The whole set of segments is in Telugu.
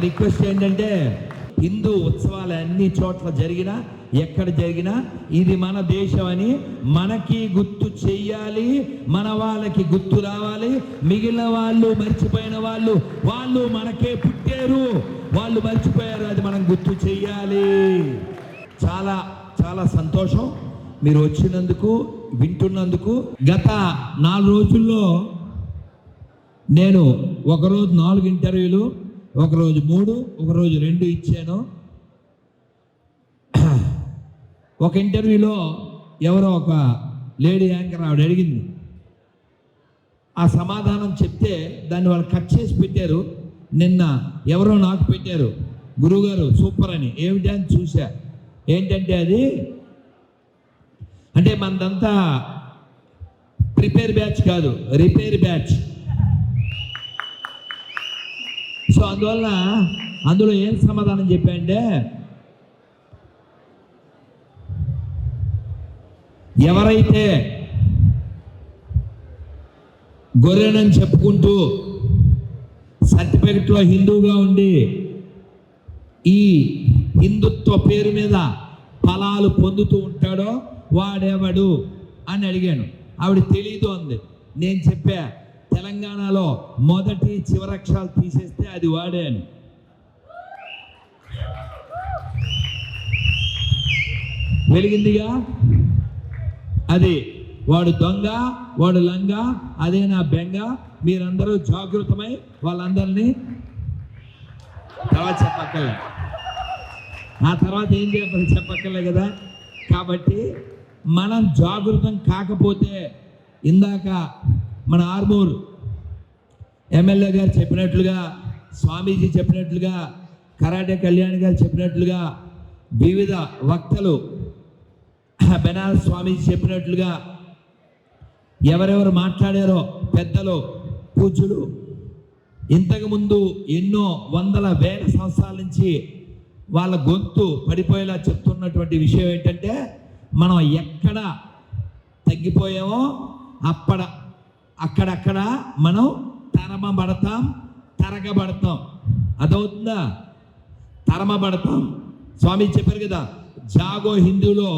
ఒక రిక్వెస్ట్ ఏంటంటే హిందూ ఉత్సవాలు అన్ని చోట్ల జరిగినా ఎక్కడ జరిగినా ఇది మన దేశం అని మనకి గుర్తు చెయ్యాలి మన వాళ్ళకి గుర్తు రావాలి. మిగిలిన వాళ్ళు మర్చిపోయిన వాళ్ళు వాళ్ళు మనకే పుట్టారు. వాళ్ళు మర్చిపోయారు అది మనం గుర్తు చెయ్యాలి. చాలా చాలా సంతోషం. మీరు వచ్చినందుకు వింటున్నందుకు గత నాలుగు రోజుల్లో నేను ఒకరోజు నాలుగు ఇంటర్వ్యూలు ఒకరోజు మూడు ఒకరోజు రెండు ఇచ్చాను. ఒక ఇంటర్వ్యూలో ఎవరో ఒక లేడీ యాంకర్ ఆవిడ అడిగింది. ఆ సమాధానం చెప్తే దాన్ని వాళ్ళు కట్ చేసి పెట్టారు. నిన్న ఎవరో నాకు పెట్టారు. గురువుగారు సూపర్ అని. ఏమిటి అని చూశా. ఏంటంటే అది? అంటే మనదంతా ప్రిపేర్ బ్యాచ్ కాదు రిపేర్ బ్యాచ్. సో అందువల్ల అందులో ఏం సమాధానం చెప్పాయంటే ఎవరైతే గొర్రెనని చెప్పుకుంటూ సర్టిఫికెట్లో హిందూగా ఉండి ఈ హిందుత్వ పేరు మీద ఫలాలు పొందుతూ ఉంటాడో వాడెవడు అని అడిగాను. ఆవిడ తెలీదు అంది. నేను చెప్పా తెలంగాణలో మొదటి చివరక్షరాలు తీసేస్తే అది వాడాను వెలిగిందిగా? అది వాడు దొంగ వాడు లంగ అదే నా బెంగ. మీరందరూ జాగృతమై వాళ్ళందరినీ తర్వాత చెప్పక్కర్లే. ఆ తర్వాత ఏం చెప్పాలి చెప్పక్కర్లే కదా? కాబట్టి మనం జాగృతం కాకపోతే ఇందాక మన ఆర్మూర్ ఎమ్మెల్యే గారు చెప్పినట్లుగా స్వామీజీ చెప్పినట్లుగా కరాటే కళ్యాణ్ గారు చెప్పినట్లుగా వివిధ వక్తలు బెనారస్ స్వామీజీ చెప్పినట్లుగా ఎవరెవరు మాట్లాడారో పెద్దలు పూజ్యులు ఇంతకుముందు ఎన్నో వందల వేల సంవత్సరాల నుంచి వాళ్ళ గొంతు పడిపోయేలా చెప్తున్నటువంటి విషయం ఏంటంటే మనం ఎక్కడ తగ్గిపోయామో అప్పడ అక్కడక్కడ మనం తరమబడతాం తరగబడతాం. అదవుతుందా తరమబడతాం. స్వామి చెప్పారు కదా జాగో హిందూలో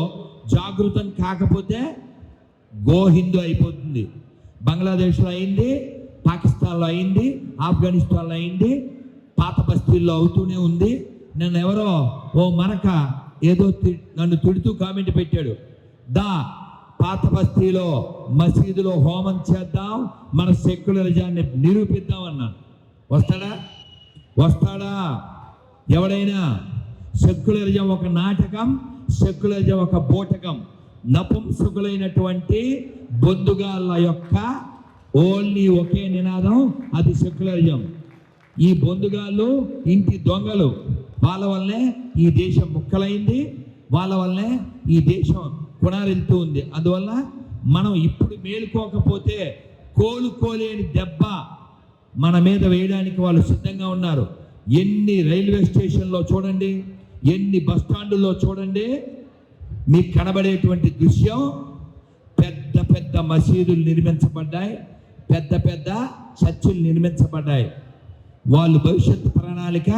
జాగృతం కాకపోతే గో హిందూ అయిపోతుంది. బంగ్లాదేశ్లో అయింది పాకిస్తాన్లో అయింది ఆఫ్ఘనిస్తాన్లో అయింది పాత బస్తీల్లో అవుతూనే ఉంది. నన్ను ఎవరో ఓ మరక ఏదో నన్ను తిడుతూ కామెంట్ పెట్టాడు. దా పాత బస్తీలో మసీదులో హోమం చేద్దాం మన సెక్యులరిజాన్ని నిరూపిద్దాం అన్నాను వస్తాడా? వస్తాడా? ఎవడైనా? సెక్యులరిజం ఒక నాటకం సెక్యులరిజం ఒక బోటకం. నపుంసుకులైనటువంటి బొందుగాళ్ళ యొక్క ఓన్లీ ఒకే నినాదం అది సెక్యులరిజం. ఈ బొందుగాళ్ళు ఇంటి దొంగలు. వాళ్ళ వల్లనే ఈ దేశం ముక్కలైంది వాళ్ళ వల్లనే ఈ దేశం కొనారెళ్తూ ఉంది. అందువల్ల మనం ఇప్పుడు మేలుకోకపోతే కోలుకోలేని దెబ్బ మన మీద వేయడానికి వాళ్ళు సిద్ధంగా ఉన్నారు. ఎన్ని రైల్వే స్టేషన్లో చూడండి ఎన్ని బస్ స్టాండుల్లో చూడండి మీకు కనబడేటువంటి దృశ్యం పెద్ద పెద్ద మసీదులు నిర్మించబడ్డాయి పెద్ద పెద్ద చర్చిలు నిర్మించబడ్డాయి. వాళ్ళు భవిష్యత్తు ప్రణాళిక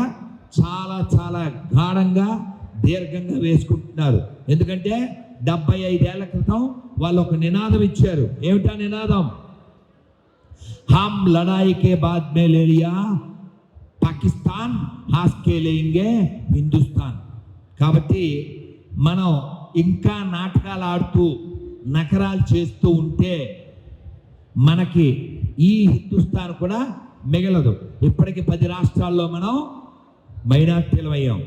చాలా చాలా గాఢంగా దీర్ఘంగా వేసుకుంటున్నారు. ఎందుకంటే డెబ్బై ఐదేళ్ళ క్రితం వాళ్ళు ఒక నినాదం ఇచ్చారు. ఏమిటా నినాదం? హమ్ లడాయికే బాద్ మేలేరియా పాకిస్తాన్ హాస్కేలింగే హిందుస్థాన్. కాబట్టి మనం ఇంకా నాటకాలు ఆడుతూ నకరాలు చేస్తూ ఉంటే మనకి ఈ హిందుస్థాన్ కూడా మిగలదు. ఇప్పటికి పది రాష్ట్రాల్లో మనం మైనార్టీలమయ్యాం.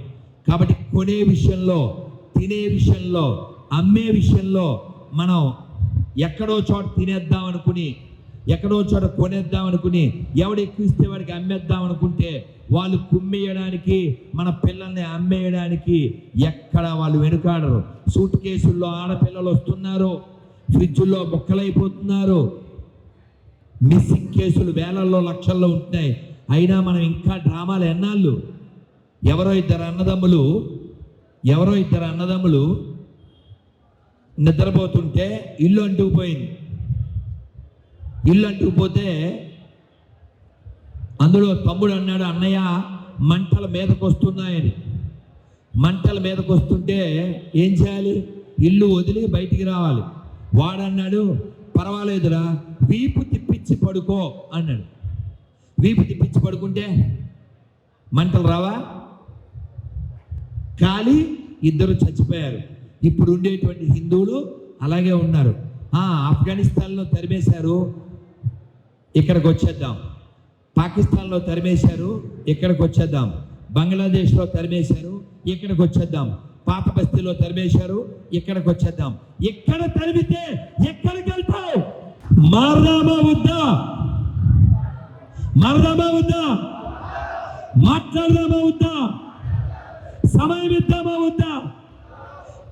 కాబట్టి కొనే విషయంలో తినే విషయంలో అమ్మే విషయంలో మనం ఎక్కడో చోట తినేద్దాం అనుకుని ఎక్కడో చోట కొనేద్దాం అనుకుని ఎవడు ఎక్కువ ఇస్తే వాడికి అమ్మేద్దాం అనుకుంటే వాళ్ళు కుమ్మేయడానికి మన పిల్లల్ని అమ్మేయడానికి ఎక్కడ వాళ్ళు వెనుకాడరు. సూట్ కేసుల్లో ఆడపిల్లలు వస్తున్నారు ఫ్రిడ్జ్లో ముక్కలైపోతున్నారు. మిస్సింగ్ కేసులు వేలల్లో లక్షల్లో ఉంటున్నాయి. అయినా మనం ఇంకా డ్రామాలు ఎన్నాళ్ళు? ఎవరో ఇద్దరు అన్నదమ్ములు ఎవరో ఇద్దరు అన్నదమ్ములు నిద్రపోతుంటే ఇల్లు అంటుకుపోయింది ఇల్లు అంటుకుపోతే అందులో తమ్ముడు అన్నాడు అన్నయ్య మంటల మీదకు వస్తున్నాయని. మంటల మీదకు వస్తుంటే ఏం చేయాలి? ఇల్లు వదిలి బయటికి రావాలి. వాడన్నాడు పర్వాలేదురా వీపు తిప్పించి పడుకో అన్నాడు. వీపు తిప్పించి పడుకుంటే మంటలు రావా? కాలి ఇద్దరు చచ్చిపోయారు. ఇప్పుడు ఉండేటువంటి హిందువులు అలాగే ఉన్నారు. ఆఫ్ఘనిస్తాన్లో తరిమేశారు. ఇక్కడికి వచ్చేద్దాం. పాకిస్తాన్లో తరిమేశారు. ఇక్కడికి వచ్చేద్దాం. బంగ్లాదేశ్లో తరిమేశారు. ఇక్కడికి వచ్చేద్దాం. పాత బస్తీలో తరిమేశారు. ఇక్కడికి వచ్చేద్దాం. ఎక్కడ తరిమితే ఎక్కడికి వెళ్తావు? మారదామా వద్దా మారదామా వద్దా మాట్లాడదామా వద్దా సమయం ఇద్దామా వద్దా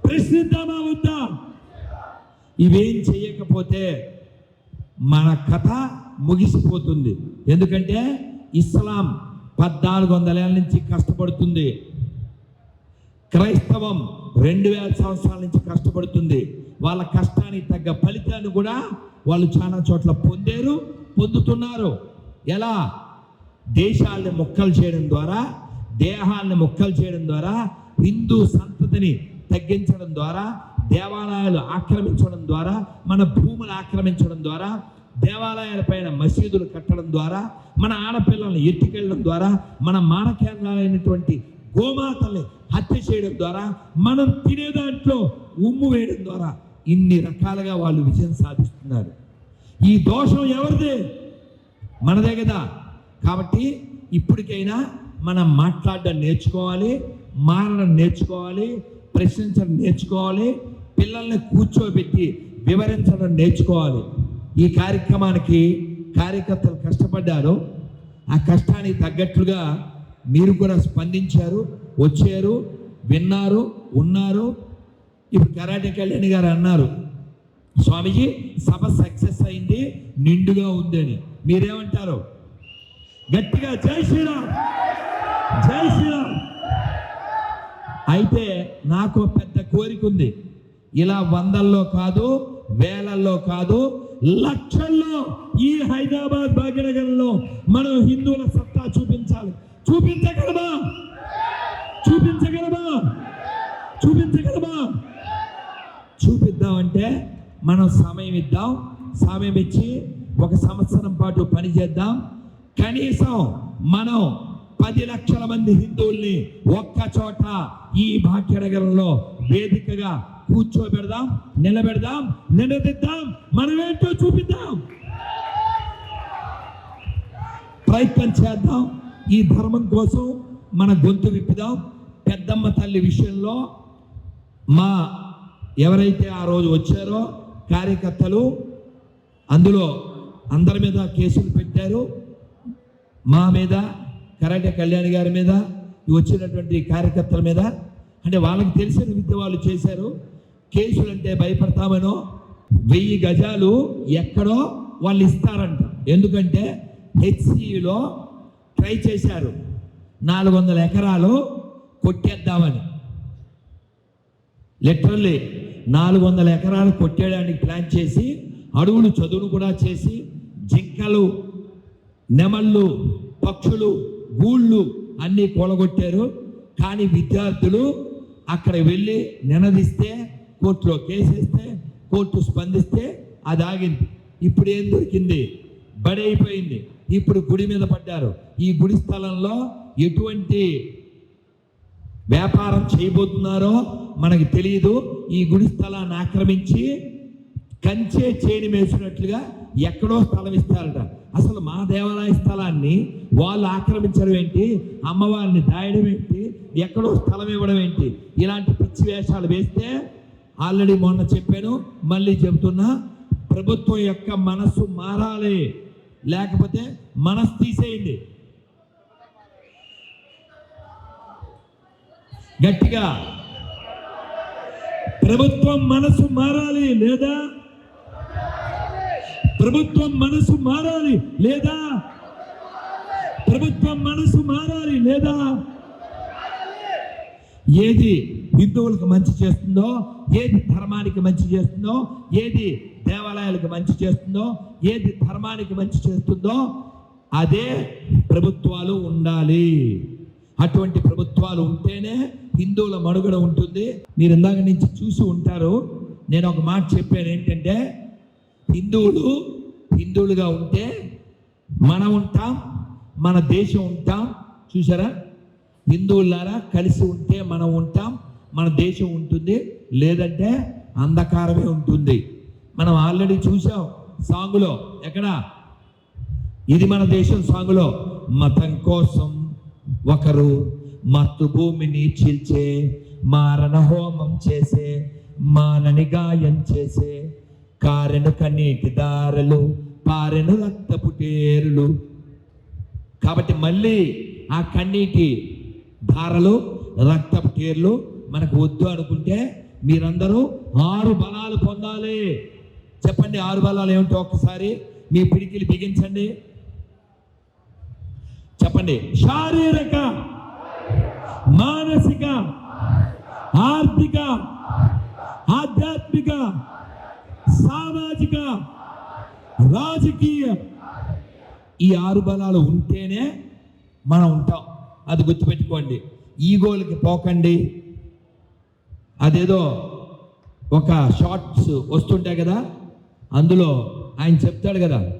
ప్రశ్నిద్దామా వద్దా ఇవేం చేయకపోతే మన కథ ముగిసిపోతుంది. ఎందుకంటే ఇస్లాం పద్నాలుగు వందల ఏళ్ళ నుంచి కష్టపడుతుంది. క్రైస్తవం రెండు వేల సంవత్సరాల నుంచి కష్టపడుతుంది. వాళ్ళ కష్టానికి తగ్గ ఫలితాన్ని కూడా వాళ్ళు చాలా చోట్ల పొందారు పొందుతున్నారు. ఎలా? దేశాలను ముక్కలు చేయడం ద్వారా దేహాలను ముక్కలు చేయడం ద్వారా హిందూ సంతతిని తగ్గించడం ద్వారా దేవాలయాలు ఆక్రమించడం ద్వారా మన భూములు ఆక్రమించడం ద్వారా దేవాలయాల పైన మసీదులు కట్టడం ద్వారా మన ఆడపిల్లల్ని ఎత్తుకెళ్ళడం ద్వారా మన మానకేంద్రాలైనటువంటి గోమాతల్ని హత్య చేయడం ద్వారా మనం తినే దాంట్లో ఉమ్ము వేయడం ద్వారా ఇన్ని రకాలుగా వాళ్ళు విజయం సాధిస్తున్నారు. ఈ దోషం ఎవరిదే? మనదే కదా. కాబట్టి ఇప్పటికైనా మనం మాట్లాడడం నేర్చుకోవాలి మారడం నేర్చుకోవాలి ప్రశ్నించడం నేర్చుకోవాలి పిల్లల్ని కూర్చోబెట్టి వివరించడం నేర్చుకోవాలి. ఈ కార్యక్రమానికి కార్యకర్తలు కష్టపడ్డారు. ఆ కష్టానికి తగ్గట్లుగా మీరు కూడా స్పందించారు వచ్చారు విన్నారు ఉన్నారు. ఇప్పుడు కరాటే కళ్యాణి గారు అన్నారు స్వామీజీ సభ సక్సెస్ అయింది నిండుగా ఉందని. మీరేమంటారు? గట్టిగా జై శ్రీరామ్! జై శ్రీరామ్! అయితే నాకు పెద్ద కోరిక ఉంది. ఇలా వందల్లో కాదు వేలల్లో కాదు లక్షల్లో ఈ హైదరాబాద్ భాగ్యనగరంలో మనం హిందువుల సత్తా చూపించాలి. చూపించగలమా? చూపించగలమా? చూపించగలమా? చూపిద్దామంటే మనం సమయం ఇద్దాం. సమయం ఇచ్చి ఒక సంవత్సరం పాటు పని చేద్దాం. కనీసం మనం పది లక్షల మంది హిందువుల్ని ఒక్క చోట ఈ భాగ్యనగరంలో వేదికగా కూర్చోబెడదాం నిలబెడదాం నిలదిద్దాం మనమేంటో చూపిద్దాం. ప్రయత్నం చేద్దాం. ఈ ధర్మం కోసం మన గొంతు విప్పుదాం. పెద్దమ్మ తల్లి విషయంలో మా ఎవరైతే ఆ రోజు వచ్చారో కార్యకర్తలు అందులో అందరి మీద కేసులు పెట్టారు. మా మీద కరాటే కళ్యాణ్ గారి మీద వచ్చినటువంటి కార్యకర్తల మీద. అంటే వాళ్ళకి తెలిసిన విద్య వాళ్ళు చేశారు. కేసులు అంటే భయపడతామనో వెయ్యి గజాలు ఎక్కడో వాళ్ళు ఇస్తారంట. ఎందుకంటే హెచ్సిలో ట్రై చేశారు. నాలుగు వందల ఎకరాలు కొట్టేద్దామని. లిటరల్లీ నాలుగు వందల ఎకరాలు కొట్టేయడానికి ప్లాన్ చేసి అడవులు చదువును కూడా చేసి జింకలు నెమళ్ళు పక్షులు గూళ్ళు అన్నీ కూలగొట్టారు. కానీ విద్యార్థులు అక్కడ వెళ్ళి నినదిస్తే కోర్టులో కేసేస్తే కోర్టు స్పందిస్తే అది ఆగింది. ఇప్పుడు ఏం దొరికింది? బడి అయిపోయింది. ఇప్పుడు గుడి మీద పడ్డారు. ఈ గుడి స్థలంలో ఎటువంటి వ్యాపారం చేయబోతున్నారో మనకి తెలియదు. ఈ గుడి స్థలాన్ని ఆక్రమించి కంచే చేని మేసినట్లుగా ఎక్కడో స్థలం ఇస్తారట. అసలు మా దేవాలయ స్థలాన్ని వాళ్ళు ఆక్రమించడం ఏంటి? అమ్మవారిని దాయడం ఏంటి? ఎక్కడో స్థలం ఇవ్వడం ఏంటి? ఇలాంటి పిచ్చి వేషాలు వేస్తే ఆల్రెడీ మొన్న చెప్పాను మళ్ళీ చెబుతున్నా ప్రభుత్వం యొక్క మనస్సు మారాలి. లేకపోతే మనసు తీసేయండి. గట్టిగా. ప్రభుత్వం మనసు మారాలి లేదా? ప్రభుత్వం మనసు మారాలి లేదా? ప్రభుత్వం మనసు మారాలి లేదా? ఏది హిందువులకు మంచి చేస్తుందో ఏది ధర్మానికి మంచి చేస్తుందో ఏది దేవాలయాలకు మంచి చేస్తుందో ఏది ధర్మానికి మంచి చేస్తుందో అదే ప్రభుత్వాలు ఉండాలి. అటువంటి ప్రభుత్వాలు ఉంటేనే హిందువుల మనుగడ ఉంటుంది. మీరు ఇందాక నుంచి చూసి ఉంటారు. నేను ఒక మాట చెప్పాను ఏంటంటే హిందువులు హిందువులుగా ఉంటే మనం ఉంటాం మన దేశం ఉంటాం. చూసారా హిందువులారా కలిసి ఉంటే మనం ఉంటాం మన దేశం ఉంటుంది లేదంటే అంధకారమే ఉంటుంది. మనం ఆల్రెడీ చూసాం సాంగులో ఎక్కడ? ఇది మన దేశం సాంగులో మతం కోసం ఒకరు మత్తు భూమిని చీల్చే మారణ హోమం చేసే మానని గాయం చేసే కారెను కనీటి దారలు పారెను రక్తపు టేరులు కాబట్టి మళ్ళీ ఆ కన్నీటి ధారలు రక్తపు టేర్లు మనకు వద్దు అనుకుంటే మీరందరూ ఆరు బలాలు పొందాలి. చెప్పండి ఆరు బలాలు ఏమిటో ఒక్కసారి మీ పిడికిలు బిగించండి. చెప్పండి. శారీరక మానసిక ఆర్థిక ఆధ్యాత్మిక సామాజిక రాజకీయం. ఈ ఆరు బలాలు ఉంటేనే మనం ఉంటాం. అది గుర్తుపెట్టుకోండి. ఈగోలకి పోకండి. అదేదో ఒక షార్ట్స్ వస్తుంటాయి కదా అందులో ఆయన చెప్తాడు కదా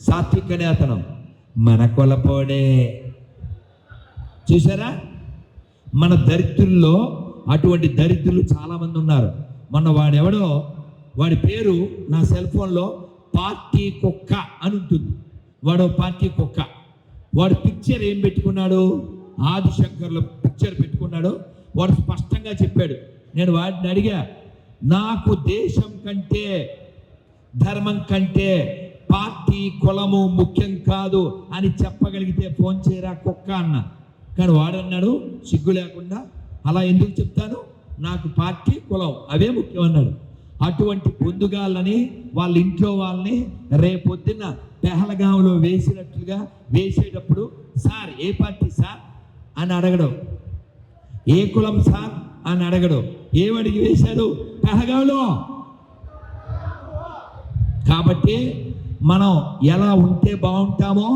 సాత్విక్ అనే అతను మన కొలపోడే. చూసారా? మన దరిద్రుల్లో అటువంటి దరిద్రులు చాలామంది ఉన్నారు. మొన్న వాడెవడో వాడి పేరు నా సెల్ ఫోన్లో పార్టీ కుక్క అని ఉంటుంది. వాడు పార్టీ కుక్క. వాడు పిక్చర్ ఏం పెట్టుకున్నాడు? ఆదిశంకర్ల పిక్చర్ పెట్టుకున్నాడు? వాడు స్పష్టంగా చెప్పాడు. నేను వాడిని అడిగా నాకు దేశం కంటే ధర్మం కంటే పార్టీ కులము ముఖ్యం కాదు అని చెప్పగలిగితే ఫోన్ చేయరా కుక్క అన్న. కానీ వాడన్నాడు సిగ్గు లేకుండా అలా ఎందుకు చెప్తాను? నాకు పార్టీ కులం అవే ముఖ్యం అన్నాడు. అటువంటి పొందుగాళ్ళని వాళ్ళ ఇంట్లో వాళ్ళని రేపొద్దున పెహలగాంలో వేసినట్లుగా వేసేటప్పుడు సార్ ఏ పార్టీ సార్? అని అడగడం. ఏ కులం సార్? అని అడగడం. ఏమడిగి వేశారు? పెహగాంలో కాబట్టి మనం ఎలా ఉంటే బాగుంటామో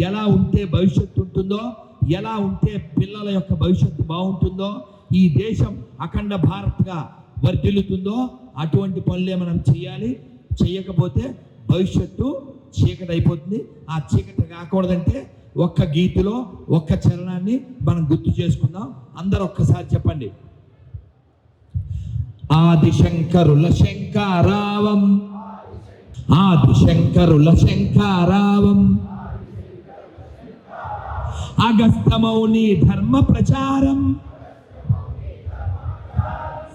ఎలా ఉంటే భవిష్యత్తు ఉంటుందో ఎలా ఉంటే పిల్లల యొక్క భవిష్యత్తు బాగుంటుందో ఈ దేశం అఖండ భారత్గా వర్ధిల్లుతుందో అటువంటి పనులే మనం చేయాలి? చేయకపోతే భవిష్యత్తు చీకటి అయిపోతుంది ఆ చీకటి కాకూడదంటే ఒక్క గీతిలో ఒక్క చరణాన్ని మనం గుర్తు చేసుకుందాం. అందరూ ఒక్కసారి చెప్పండి. ఆదిశంకరుల శంకారావం ఆదిశంకరుల శంకారావం అగస్తమౌని ధర్మ ప్రచారం.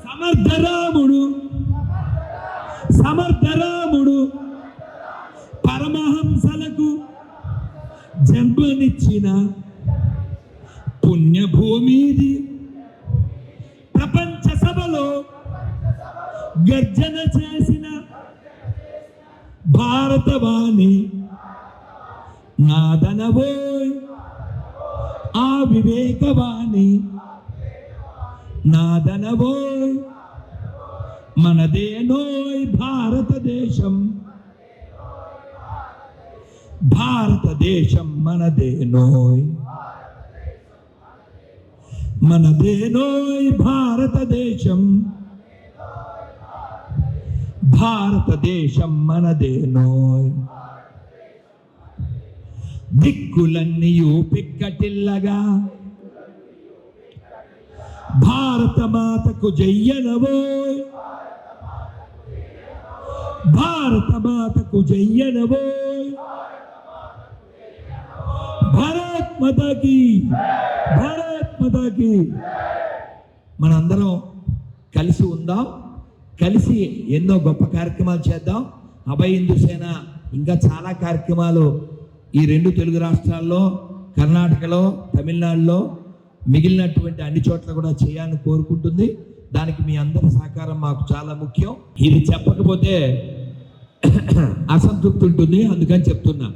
సమర్థరాముడు. సమర్థరాముడు పరమహంసలకు జన్మనిచ్చిన పుణ్యభూమిది. ప్రపంచ సభలో గర్జన చేసిన భారతవాణి నాదనవోయ్. ఆ వివేకవాణి నాదనవోయ్. మనదేనోయ్ భారతదేశం. భారతదేశం మనదేనోయ్. మనదేనోయ్ భారతదేశం. భారతదేశం మనదేనోయ్. దిక్కులన్నీయు పిక్కటిల్లగా భారత మాతకు జయ్యనవోయ్. భారత మాతకు జయ్యనవో. భారత్ మాతకి. భారత్ మాతకి. మనందరం కలిసి ఉందాం. కలిసి ఎన్నో గొప్ప కార్యక్రమాలు చేద్దాం. అభయ హిందూ సేన ఇంకా చాలా కార్యక్రమాలు ఈ రెండు తెలుగు రాష్ట్రాల్లో కర్ణాటకలో తమిళనాడులో మిగిలినటువంటి అన్ని చోట్ల కూడా చేయాలని కోరుకుంటుంది. దానికి మీ అందరి సహకారం మాకు చాలా ముఖ్యం. ఇది చెప్పకపోతే అసంతృప్తి ఉంటుంది. అందుకని చెప్తున్నా.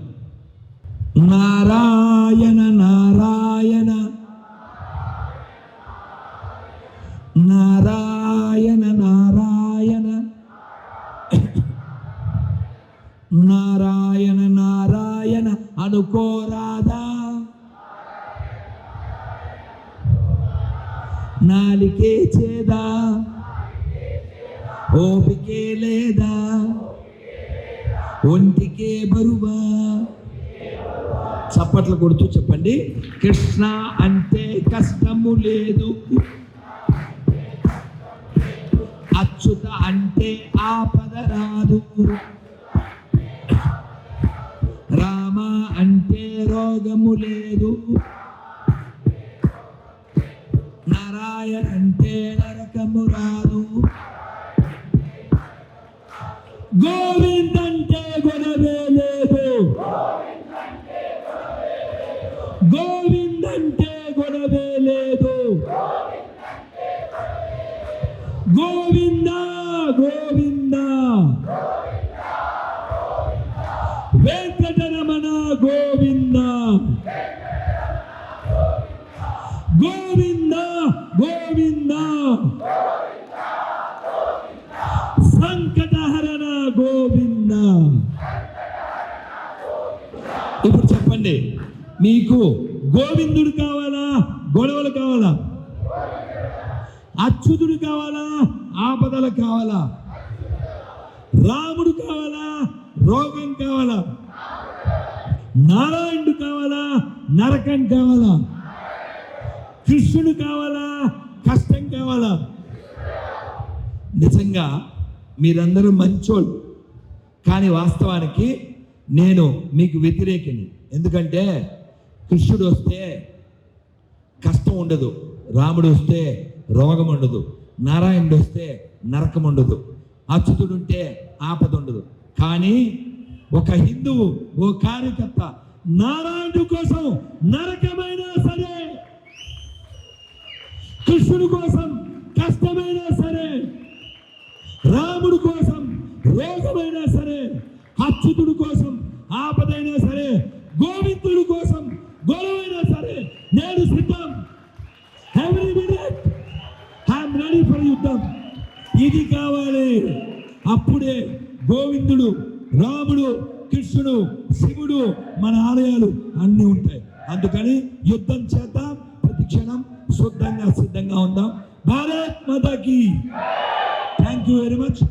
నారాయణ నారాయణ. నారాయణ నారాయణ. నారాయణ నారాయణ. నారాయణ అనుకోరాదా నాలికే చేదా. చప్పట్లు కొడుతూ చెప్పండి. కృష్ణ అంటే కష్టము లేదు. అచ్యుత అంటే ఆపద రాదు. రామ అంటే రోగము లేదు. నారాయణ అంటే నరకము రాదు. గోవిందంటే గొడవే లేదు. గోవిందంటే గొడవే లేదు. గోవిందా గోవిందా వెంకటరమణ గోవింద గోవింద గోవింద సంకటహరణ గోవింద ఇప్పుడు చెప్పండి మీకు గోవిందుడు కావాలా గొడవలు కావాలా అచ్యుతుడు కావాలా? ఆపదలు కావాలా? రాముడు కావాలా? రోగం కావాలా? నారాయణుడు కావాలా? నరకం కావాలా? కృష్ణుడు కావాలా? కష్టం కావాలా? నిజంగా మీరందరూ మంచోళ్ళు. కానీ వాస్తవానికి నేను మీకు వ్యతిరేకిని. ఎందుకంటే కృష్ణుడు వస్తే కష్టం ఉండదు. రాముడు వస్తే రోగం ఉండదు నారాయణుడు వస్తే నరకం ఉండదు అచ్యుతుడు ఉంటే ఆపద ఉండదు. కానీ ఒక హిందువు ఓ కార్యకర్త నారాయణుడు కోసం నరకమైనా సరే కృష్ణుడు కోసం కష్టమైనా సరే రాముడు కోసం రోగమైనా సరే అచ్యుతుడు కోసం ఆపదైనా సరే గోవిందుడు కోసం గొడవైనా సరే నేను సిద్ధం. Every minute I'm ready for యుద్ధం ఇది కావాలి. అప్పుడే గోవిందుడు రాముడు కృష్ణుడు శివుడు మన ఆలయాలు అన్నీ ఉంటాయి. అందుకని యుద్ధం చేద్దాం ప్రతి క్షణం శుద్ధంగా సిద్ధంగా ఉందాం. భారత్ మాతాకి. Thank you very much